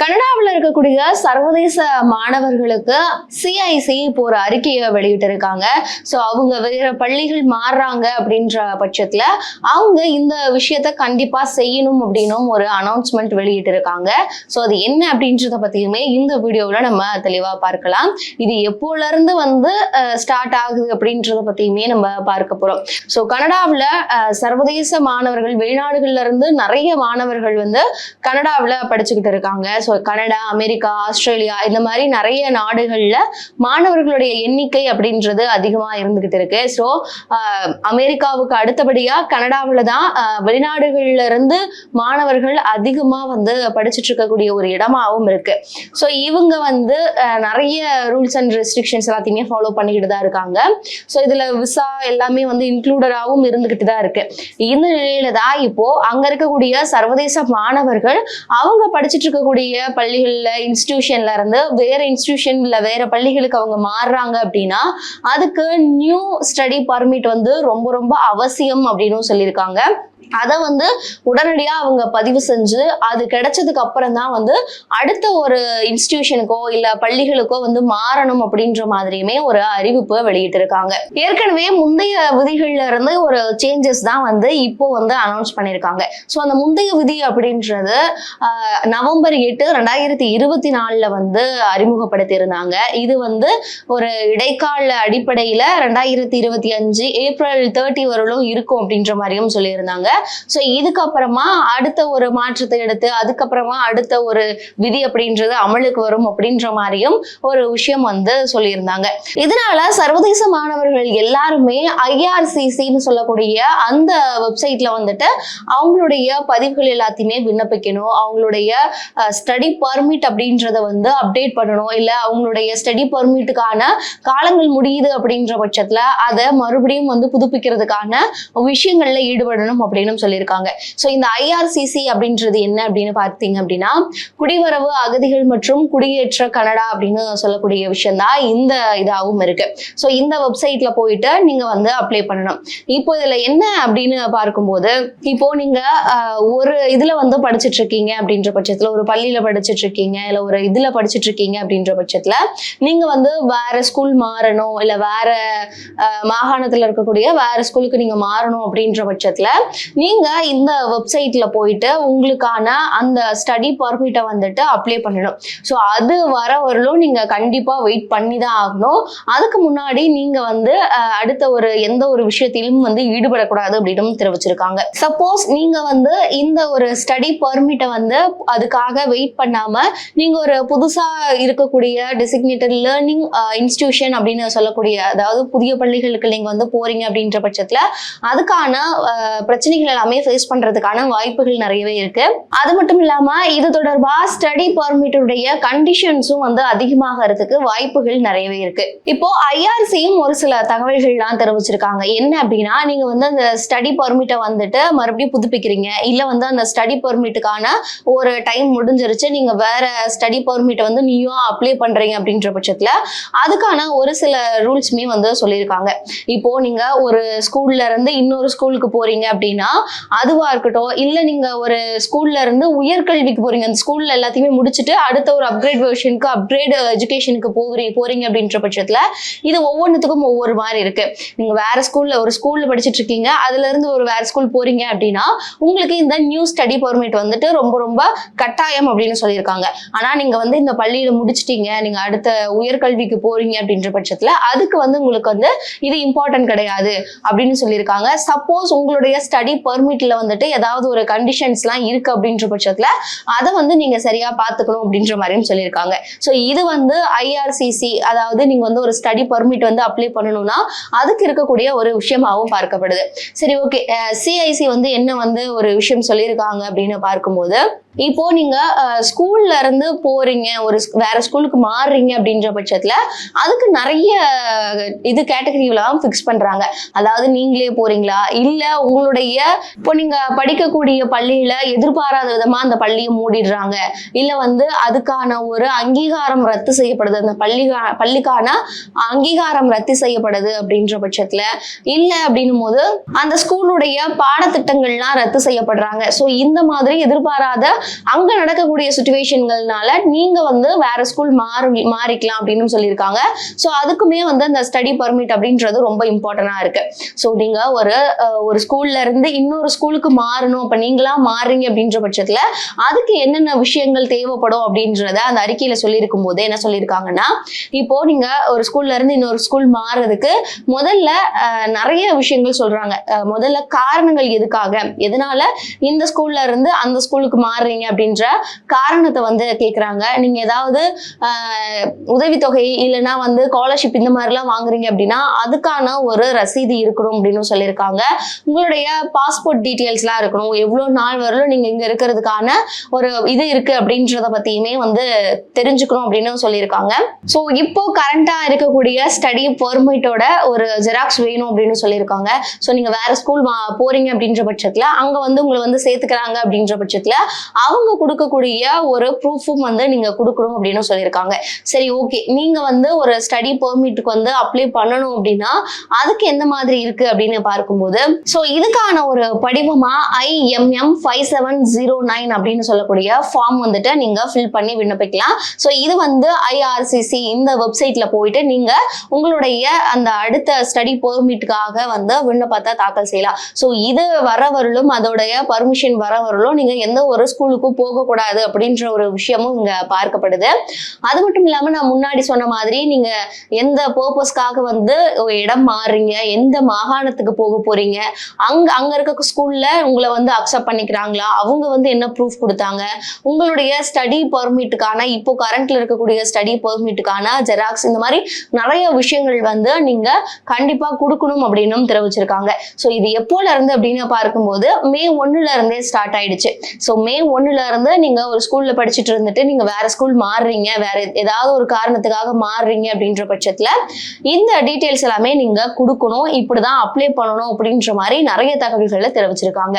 கனடாவில் இருக்கக்கூடிய சர்வதேச மாணவர்களுக்கு சிஐசி இப்போ ஒரு அறிக்கையை வெளியிட்டிருக்காங்க. ஸோ அவங்க வேற பள்ளிகள் மாறுறாங்க அப்படின்ற பட்சத்தில் அவங்க இந்த விஷயத்த கண்டிப்பா செய்யணும் அப்படின்னும் ஒரு அனௌன்ஸ்மெண்ட் வெளியிட்டிருக்காங்க. ஸோ அது என்ன அப்படின்றத பத்தியுமே இந்த வீடியோவில் நம்ம தெளிவாக பார்க்கலாம். இது எப்போல இருந்து வந்து ஸ்டார்ட் ஆகுது அப்படின்றத பத்தியுமே நம்ம பார்க்க போறோம். ஸோ கனடாவில் சர்வதேச மாணவர்கள் வெளிநாடுகள்ல இருந்து நிறைய மாணவர்கள் வந்து கனடாவில் படிச்சுக்கிட்டு இருக்காங்க. ஸோ கனடா அமெரிக்கா ஆஸ்திரேலியா இந்த மாதிரி நிறைய நாடுகளில் மாணவர்களுடைய எண்ணிக்கை அப்படின்றது அதிகமாக இருந்துகிட்டு இருக்கு. ஸோ அமெரிக்காவுக்கு அடுத்தபடியாக கனடாவில் தான் வெளிநாடுகளில் வெளிநாடுகள்ல இருந்து மாணவர்கள் அதிகமாக வந்து படிச்சுட்டு இருக்கக்கூடிய ஒரு இடமாகவும் இருக்கு. ஸோ இவங்க வந்து நிறைய ரூல்ஸ் அண்ட் ரெஸ்ட்ரிக்ஷன்ஸ் எல்லாத்தையுமே ஃபாலோ பண்ணிக்கிட்டு தான் இருக்காங்க. ஸோ இதில் விசா எல்லாமே வந்து இன்க்ளூடடாகவும் இருந்துகிட்டு தான் இருக்கு. இந்த நிலையில தான் இப்போ அங்க இருக்கக்கூடிய சர்வதேச மாணவர்கள் அவங்க படிச்சுட்டு இருக்கக்கூடிய பள்ளிகள்ல இன்ஸ்டிடியூஷன்ல இருந்து வேற இன்ஸ்டியூஷன்ல வேற பள்ளிகளுக்கு அவங்க மாறுறாங்க அப்படின்னா அதுக்கு நியூ ஸ்டடி பர்மிட் வந்து ரொம்ப ரொம்ப அவசியம் அப்படின்னு சொல்லியிருக்காங்க. அதை வந்து உடனடியாக அவங்க பதிவு செஞ்சு அது கிடைச்சதுக்கு அப்புறம் தான் வந்து அடுத்த ஒரு இன்ஸ்டிடியூஷனுக்கோ இல்லை பள்ளிகளுக்கோ வந்து மாறணும் அப்படின்ற மாதிரியுமே ஒரு அறிவிப்பு வெளியிட்டிருக்காங்க. ஏற்கனவே முந்தைய விதிகள்ல இருந்து ஒரு சேஞ்சஸ் தான் வந்து இப்போ வந்து அனௌன்ஸ் பண்ணியிருக்காங்க. ஸோ அந்த முந்தைய விதி அப்படின்றது நவம்பர் எட்டு ரெண்டாயிரத்தி இருபத்தி நாலில் வந்து அறிமுகப்படுத்தியிருந்தாங்க. இது வந்து ஒரு இடைக்கால அடிப்படையில் ரெண்டாயிரத்தி இருபத்தி அஞ்சு ஏப்ரல் தேர்ட்டி வரலும் இருக்கும் அப்படின்ற மாதிரியும் சொல்லியிருந்தாங்க. ஸோ இதுக்கப்புறமா அடுத்த ஒரு மாற்றத்தை எடுத்து அதுக்கப்புறமா அடுத்த ஒரு விதி அப்படின்றது அமலுக்கு வரும் அப்படின்ற மாதிரியும் ஒரு விஷயம் வந்து சொல்லியிருந்தாங்க. இதனால சர்வதேச மாணவர்கள் எல்லாருமே ஐஆர்சிசின்னு சொல்லக்கூடிய அந்த வெப்சைட்ல வந்துட்டு அவங்களுடைய பதிவுகள் எல்லாத்தையுமே விண்ணப்பிக்கணும். அவங்களுடைய ஸ்டடி பர்மிட் அப்படின்றத வந்து அப்டேட் பண்ணணும். இல்லை அவங்களுடைய ஸ்டடி பர்மிட்டுக்கான காலங்கள் முடியுது அப்படின்ற பட்சத்துல அதை மறுபடியும் வந்து புதுப்பிக்கிறதுக்கான விஷயங்கள்ல ஈடுபடணும் அப்படின்னு சொல்லியிருக்காங்க. ஸோ இந்த ஐஆர்சிசி அப்படின்றது என்ன அப்படின்னு பார்த்தீங்க அப்படின்னா குடிவரவு அகதிகள் மற்றும் குடியேற்ற கனடா அப்படின்னு சொல்லக்கூடிய விஷயம் தான் இந்த இதாகவும் இருக்கு. ஸோ இந்த வெப்சைட்ல போயிட்டு நீங்க வந்து அப்ளை பண்ணணும். இப்போ இதுல என்ன அப்படின்னு பார்க்கும்போது இப்போ நீங்க ஒரு இதுல வந்து படிச்சுட்டு இருக்கீங்க அப்படின்ற பட்சத்துல ஒரு பள்ளியில படிச்சுட்டு இருக்கீங்க இல்ல ஒரு இதுல படிச்சுட்டு இருக்கீங்க அப்படின்ற பட்சத்துல நீங்க வந்து வேற ஸ்கூல் மாறணும் இல்ல வேற மாகாணத்துல இருக்கக்கூடிய வேற ஸ்கூலுக்கு நீங்க மாறணும் அப்படின்ற பட்சத்துல நீங்க இந்த வெப்சைட்ல போயிட்டு உங்களுக்கான அந்த ஸ்டடி பர்மிட்டை வந்துட்டு அப்ளை பண்ணணும். ஸோ அது வர வரலும் நீங்க கண்டிப்பா வெயிட் பண்ணி தான் ஆகணும். அதுக்கு முன்னாடி நீங்க வந்து அடுத்த ஒரு எந்த ஒரு விஷயத்திலும் வந்து ஈடுபடக்கூடாது அப்படின்னு தெரிவிச்சிருக்காங்க. சப்போஸ் நீங்க வந்து இந்த ஒரு ஸ்டடி பர்மிட்டை வந்து அதுக்காக வெயிட் பண்ணாம நீங்க ஒரு புதுசா இருக்கக்கூடிய டெசிக்னேட்டட் லேர்னிங் இன்ஸ்டிடியூஷன் அப்படின்னு சொல்லக்கூடிய அதாவது புதிய பள்ளிகளுக்கு நீங்க வந்து போறீங்க அப்படின்ற பட்சத்துல அதுக்கான பிரச்சனைகள் பிரச்சனைகள் எல்லாமே ஃபேஸ் பண்றதுக்கான வாய்ப்புகள் நிறையவே இருக்கு. அது மட்டும் இல்லாம இது தொடர்பா ஸ்டடி பர்மிட்டுடைய கண்டிஷன்ஸும் வந்து அதிகமாகிறதுக்கு வாய்ப்புகள் நிறையவே இருக்கு. இப்போ ஐஆர்சியும் ஒரு சில தகவல்கள்லாம் தெரிவிச்சிருக்காங்க. என்ன அப்படின்னா நீங்க வந்து அந்த ஸ்டடி பர்மிட்டை வந்துட்டு மறுபடியும் புதுப்பிக்கிறீங்க. இல்ல வந்து அந்த ஸ்டடி பர்மிட்டுக்கான ஒரு டைம் முடிஞ்சிருச்சு. நீங்க வேற ஸ்டடி பர்மிட்டை வந்து நீயும் அப்ளை பண்றீங்க அப்படின்ற பட்சத்துல அதுக்கான ஒரு சில ரூல்ஸுமே வந்து சொல்லியிருக்காங்க. இப்போ நீங்க ஒரு ஸ்கூல்ல இருந்து இன்னொரு ஸ்கூலுக்கு போறீங்க அப்படின்னா அதுவா இருக்கட்டும் இல்ல நீங்க ஒரு ஸ்கூல்ல இருந்து உயர்கல்விக்கு போறீங்க. அந்த ஸ்கூல்ல எல்லாத்தையுமே முடிச்சுட்டு அடுத்த ஒரு அப்கிரேட் வெர்ஷனுக்கு அப்கிரேட் எஜுகேஷனுக்கு போகிறீங்க போறீங்க அப்படின்ற பட்சத்துல இது ஒவ்வொன்றுத்துக்கும் ஒவ்வொரு மாதிரி இருக்கு. நீங்க வேற ஸ்கூல்ல ஒரு ஸ்கூல்ல படிச்சுட்டு இருக்கீங்க அதுல இருந்து ஒரு வேற ஸ்கூல் போறீங்க அப்படின்னா உங்களுக்கு இந்த நியூ ஸ்டடி பர்மிட் வந்துட்டு ரொம்ப ரொம்ப கட்டாயம் அப்படின்னு சொல்லியிருக்காங்க. ஆனா நீங்க வந்து இந்த பள்ளியில முடிச்சிட்டீங்க நீங்க அடுத்த உயர்கல்விக்கு போறீங்க அப்படின்ற பட்சத்துல அதுக்கு வந்து உங்களுக்கு வந்து இது இம்பார்ட்டன்ட் கிடையாது அப்படின்னு சொல்லியிருக்காங்க. சப்போஸ் உங்களுடைய ஸ்டடி பர்மிட்ல வந்துட்டு ஏதாவது ஒரு கண்டிஷன்ஸ்லாம் இருக்கு அப்படின்ற பட்சத்துல அதை வந்து நீங்க சரியா பார்த்துக்கணும் அப்படின்ற மாதிரியும் சொல்லியிருக்காங்க. ஸோ இது வந்து ஐஆர்சிசி அதாவது நீங்க வந்து ஒரு ஸ்டடி பர்மிட் வந்து அப்ளை பண்ணணும்னா அதுக்கு இருக்கக்கூடிய ஒரு விஷயமாகவும் பார்க்கப்படுது. சரி ஓகே சிஐசி வந்து என்ன வந்து ஒரு விஷயம் சொல்லியிருக்காங்க அப்படின்னு பார்க்கும்போது இப்போ நீங்க ஸ்கூல்ல இருந்து போறீங்க ஒரு வேற ஸ்கூலுக்கு மாறுறீங்க அப்படின்ற பட்சத்துல அதுக்கு நிறைய இது கேட்டகரிலாம் ஃபிக்ஸ் பண்றாங்க. அதாவது நீங்களே போறீங்களா? இல்ல உங்களுடைய இப்போ நீங்க படிக்கக்கூடிய பள்ளியில எதிர்பாராத விதமா அந்த பள்ளியை மூடிடுறாங்க. இல்ல வந்து அதுக்கான ஒரு அங்கீகாரம் ரத்து செய்யப்படுது. அந்த பள்ளி பள்ளிக்கான அங்கீகாரம் ரத்து செய்யப்படுது அப்படின்ற பட்சத்துல இல்ல அப்படின்னும் போது அந்த ஸ்கூலுடைய பாடத்திட்டங்கள்லாம் ரத்து செய்யப்படுறாங்க. ஸோ இந்த மாதிரி எதிர்பாராத அங்க நடக்கக்கூடிய சுச்சுவேஷன்கள்னால நீங்க வந்து வேற ஸ்கூல் மாறி மாறிக்கலாம் அப்படின்னு சொல்லியிருக்காங்க. ஸோ அதுக்குமே வந்து அந்த ஸ்டடி பர்மிட் அப்படின்றது ரொம்ப இம்பார்ட்டண்டா இருக்கு. ஸோ நீங்க ஒரு ஒரு ஸ்கூல்ல இருந்து இன்னொரு ஸ்கூலுக்கு மாறணும். அப்ப நீங்களா மாறுறீங்க அப்படின்ற பட்சத்துல அதுக்கு என்னென்ன விஷயங்கள் தேவைப்படும் அப்படின்றத அந்த அறிக்கையில சொல்லியிருக்கும் போது என்ன சொல்லியிருக்காங்கன்னா இப்போ நீங்க ஒரு ஸ்கூல்ல இருந்து இன்னொரு ஸ்கூல் மாறுறதுக்கு முதல்ல அஹ், நிறைய விஷயங்கள் சொல்றாங்க. முதல்ல காரணங்கள் எதுக்காக? எதனால இந்த ஸ்கூல்ல இருந்து அந்த ஸ்கூலுக்கு மாறுறீங்க? அப்படின்ற காரணத்தை வந்து கேக்குறாங்க. நீங்க ஏதாவது ஆஹ், உதவித்தொகை இல்லைன்னா வந்து ஸ்காலர்ஷிப் இந்த மாதிரிலாம் வாங்குறீங்க அப்படின்னா அதுக்கான ஒரு ரசீது இருக்கணும் அப்படின்னு சொல்லியிருக்காங்க. உங்களுடைய பாஸ்போர்ட் டீட்டெயில்ஸ்லாம் இருக்கணும். எவ்வளோ நாள் வரலும் நீங்க இங்க இருக்கிறதுக்கான ஒரு இது இருக்கு அப்படின்றத பத்தியுமே வந்து தெரிஞ்சுக்கணும் அப்படின்னு சொல்லியிருக்காங்க. ஸோ இப்போ கரண்டா இருக்கக்கூடிய ஸ்டடி பெர்மிட்டோட ஒரு ஜெராக்ஸ் வேணும் அப்படின்னு சொல்லியிருக்காங்க. ஸோ நீங்க வேற ஸ்கூல் போறீங்க அப்படின்ற பட்சத்துல அங்க வந்து உங்களை வந்து சேர்த்துக்கிறாங்க அப்படின்ற பட்சத்துல அவங்க கொடுக்கக்கூடிய ஒரு ப்ரூஃபும் வந்து நீங்க கொடுக்கணும் அப்படின்னு சொல்லியிருக்காங்க. சரி ஓகே நீங்க வந்து ஒரு ஸ்டடி பெர்மிட்டுக்கு வந்து அப்ளை பண்ணணும் அப்படின்னா அதுக்கு எந்த மாதிரி இருக்கு அப்படின்னு பார்க்கும்போது ஸோ இதுக்கான ஒரு படிவமா IMM five seven zero nine அப்படின்னு சொல்லக்கூடிய ஃபார்ம் வந்துட்டு நீங்க ஃபில் பண்ணி விண்ணப்பிக்கலாம். ஸோ இது வந்து ஐஆர்சிசி இந்த வெப்சைட்ல போயிட்டு நீங்க உங்களுடைய அந்த அடுத்த ஸ்டடி பெர்மிட்டுக்காக வந்து விண்ணப்பத்தை தாக்கல் செய்யலாம். ஸோ இது வரவருளும் அதோடைய பர்மிஷன் வரவருளும் நீங்க எந்த ஒரு ஸ்கூல் ஸ்கூலுக்கும் போகக்கூடாது அப்படின்ற ஒரு விஷயமும் இங்க பார்க்கப்படுது. அது மட்டும் இல்லாம நான் முன்னாடி சொன்ன மாதிரி நீங்க எந்த பர்பஸ்க்காக வந்து இடம் மாறுறீங்க? எந்த மாகாணத்துக்கு போக போறீங்க? அங்க அங்க இருக்க ஸ்கூல்ல உங்களை வந்து அக்செப்ட் பண்ணிக்கிறாங்களா? அவங்க வந்து என்ன ப்ரூஃப் கொடுத்தாங்க? உங்களுடைய ஸ்டடி பர்மிட்டுக்கான இப்போ கரண்ட்ல இருக்கக்கூடிய ஸ்டடி பர்மிட்டுக்கான ஜெராக்ஸ் இந்த மாதிரி நிறைய விஷயங்கள் வந்து நீங்க கண்டிப்பா கொடுக்கணும் அப்படின்னும் தெரிவிச்சிருக்காங்க. ஸோ இது எப்போல இருந்து அப்படின்னு பார்க்கும்போது மே ஒன்னுல இருந்தே ஸ்டார்ட் ஆயிடுச்சு. ஸோ மே ஒண்ணுல இருந்து நீங்க ஒரு ஸ்கூல்ல படிச்சுட்டு இருந்துட்டு நீங்க வேற ஸ்கூல் மாறுறீங்க. வேற ஏதாவது ஒரு காரணத்துக்காக மாறுறீங்க அப்படின்ற பட்சத்துல இந்த டீட்டெயில்ஸ் எல்லாமே நீங்க கொடுக்கணும். இப்படிதான் அப்ளை பண்ணணும் அப்படின்ற மாதிரி நிறைய தகவல்களை தெரிவிச்சிருக்காங்க.